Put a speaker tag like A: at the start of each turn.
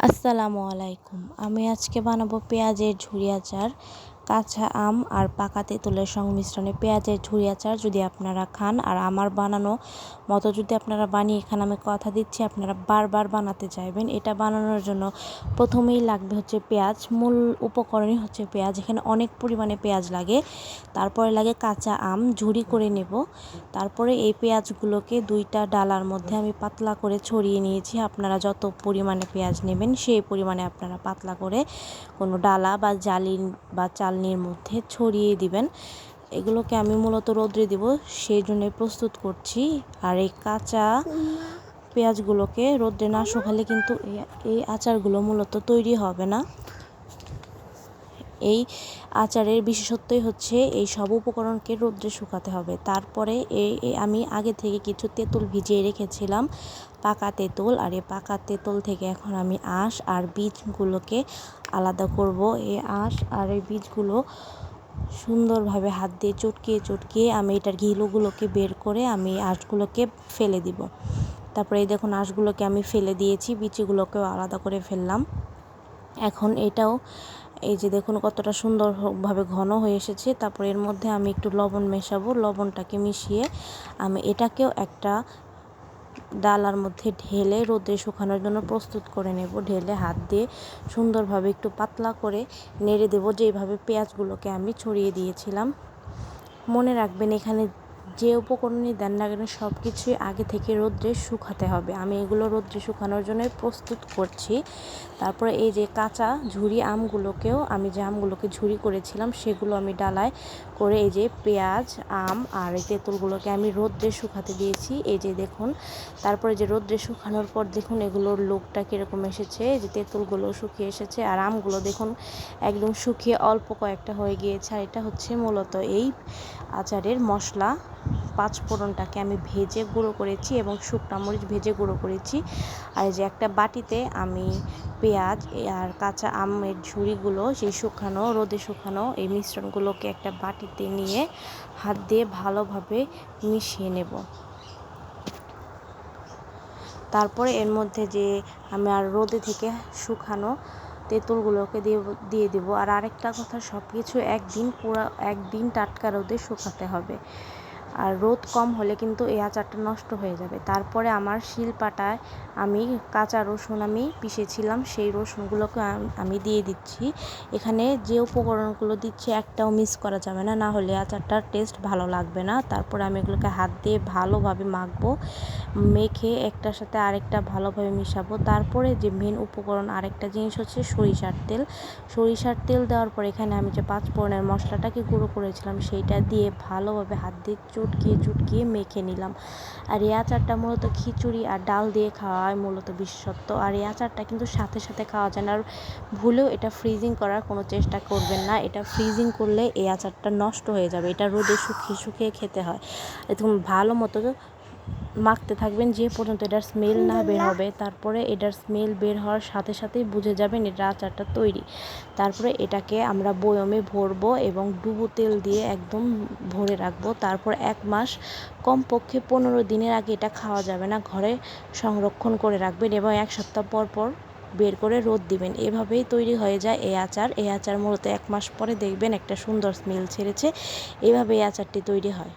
A: আসসালামু আলাইকুম। আমি আজকে বানাবো পেঁয়াজের ঝুরি আচার। কাঁচা আম আর পাকা তেঁতুলের সংমিশ্রণে পেঁয়াজের ঝুরি আচার যদি আপনারা খান, আর আমার বানানো মতো যদি আপনারা বানিয়ে খান, আমি কথা দিচ্ছি, আপনারা বারবার বানাতে চাইবেন। এটা বানানোর জন্য প্রথমেই লাগবে হচ্ছে পেঁয়াজ। মূল উপকরণই হচ্ছে পেঁয়াজ। এখানে অনেক পরিমাণে পেঁয়াজ লাগে। তারপরে লাগে কাঁচা আম, ঝুরি করে নেব। তারপরে এই পেঁয়াজগুলোকে দুইটা ডালার মধ্যে আমি পাতলা করে ছড়িয়ে নিয়েছি। আপনারা যত পরিমাণে পেঁয়াজ নেবেন, সেই পরিমাণে আপনারা পাতলা করে কোনো ডালা বা জালি বা চাল চালনির মধ্যে ছড়িয়ে দিবেন। এগুলোকে আমি মূলত রোদ্রে দিব, সেই জন্য প্রস্তুত করছি। আর এই কাঁচা পেঁয়াজগুলোকে রোদ্রে না শুকালে কিন্তু এই আচারগুলো মূলত তৈরি হবে না। এই আচারের বিশেষত্বই হচ্ছে এই সব উপকরণকে রোদ্রে শুকাতে হবে। তারপরে এই আমি আগে থেকে কিছু তেঁতুল ভিজিয়ে রেখেছিলাম, পাকা তেঁতুল, আর এই পাকা তেঁতুল থেকে এখন আমি আঁশ আর বীজগুলোকে আলাদা করব। এই আঁশ আর এই বীজগুলো সুন্দরভাবে হাত দিয়ে চটকিয়ে চটকিয়ে আমি এটার ঘিলুগুলোকে বের করে আমি আঁশগুলোকে ফেলে দিব। তারপরে এই দেখুন আঁশগুলোকে আমি ফেলে দিয়েছি, বিচিগুলোকেও আলাদা করে ফেললাম। এখন এটাও এই যে দেখুন কতটা সুন্দরভাবে ঘন হয়ে এসেছে। তারপর এর মধ্যে আমি একটু লবণ মেশাবো। লবণটাকে মিশিয়ে আমি এটাকেও একটা ডালার মধ্যে ঢেলে রোদে শুকানোর জন্য প্রস্তুত করে নেব। ঢেলে হাত দিয়ে সুন্দরভাবে একটু পাতলা করে নেড়ে দেবো। যেভাবে পেঁয়াজগুলোকে আমি ছড়িয়ে দিয়েছিলাম। মনে রাখবেন এখানে যে উপকরণই দেন না কেন সব কিছুই আগে থেকে রোদ্রে শুকাতে হবে। আমি এগুলো রোদ্রে শুকানোর জন্য প্রস্তুত করছি। তারপরে এই যে কাঁচা ঝুরি আমগুলোকেও আমি যে আমগুলোকে ঝুরি করেছিলাম, সেগুলো আমি ডালায় করে এই যে পেঁয়াজ, আম আর এই তেঁতুলগুলোকে আমি রোদ্রে শুকাতে দিয়েছি। এই যে দেখুন, তারপরে যে রোদ্রে শুকানোর পর দেখুন এগুলোর লোকটা কীরকম এসেছে। যে তেঁতুলগুলো শুকিয়ে এসেছে আর আমগুলো দেখুন একদম শুকিয়ে অল্প কয়েকটা হয়ে গিয়েছে। আর এটা হচ্ছে মূলত এই আচারের মশলা। পাঁচ ফোড়নটাকে আমি ভেজে গুঁড়ো করেছি এবং শুকনা মরিচ ভেজে গুঁড়ো করেছি। আর যে একটা বাটিতে আমি পেঁয়াজ আর কাঁচা আমের ঝুড়িগুলো, সেই শুকানো, রোদে শুকানো এই মিশ্রণগুলোকে একটা বাটিতে নিয়ে হাত দিয়ে ভালোভাবে মিশিয়ে নেব। তারপরে এর মধ্যে যে আমি আর রোদে থেকে শুকানো তেঁতুলগুলোকে দিয়ে দিয়ে দেবো। আর আরেকটা কথা সব কিছু একদিন পুরো, একদিন টাটকা রোদে শুকাতে হবে। আর রোদ কম হলে কিন্তু এই আচারটা নষ্ট হয়ে যাবে। তারপরে আমার শিলপাটায় আমি কাঁচা রসুন আমি পিষেছিলাম, সেই রসুনগুলোকে আমি দিয়ে দিচ্ছি। এখানে যে উপকরণগুলো দিচ্ছি একটাও মিস করা যাবে না না হলে আচারটার টেস্ট ভালো লাগবে না। তারপরে আমি এগুলোকে হাত দিয়ে ভালোভাবে মাখবো, মেখে একটার সাথে আরেকটা ভালোভাবে মিশাবো। তারপরে যে মেন উপকরণ আরেকটা জিনিস হচ্ছে সরিষার তেল। সরিষার তেল দেওয়ার পর এখানে আমি যে পাঁচ ফোড়নের মশলাটাকে গুঁড়ো করেছিলাম, সেইটা দিয়ে ভালোভাবে হাত দিয়ে চটকিয়ে চটকিয়ে মেখে নিলাম। আর এই আচারটা মূলত খিচুড়ি আর ডাল দিয়ে খাওয়া হয় মূলত বিশেষত্ব। আর এই আচারটা কিন্তু সাথে সাথে খাওয়া যায় না। আর ভুলেও এটা ফ্রিজিং করার কোনো চেষ্টা করবেন না। এটা ফ্রিজিং করলে এই আচারটা নষ্ট হয়ে যাবে। এটা রোদে শুকিয়ে শুকিয়ে খেতে হয়। এরকম ভালো মতো মাখতে থাকবেন, যে পর্যন্ত এটার স্মেল না বের হবে। তারপরে এটার স্মেল বের হওয়ার সাথে সাথেই বুঝে যাবেন এটা আচারটা তৈরি। তারপরে এটাকে আমরা বয়মে ভরবো এবং ডুবো তেল দিয়ে একদম ভরে রাখব। তারপর এক মাস কমপক্ষে পনেরো দিনের আগে এটা খাওয়া যাবে না। ঘরে সংরক্ষণ করে রাখবেন এবং এক সপ্তাহ পর পর বের করে রোদ দিবেন। এভাবেই তৈরি হয়ে যায় এই আচার। এই আচার মূলত এক মাস পরে দেখবেন একটা সুন্দর স্মেল ছেড়েছে। এভাবে এই আচারটি তৈরি হয়।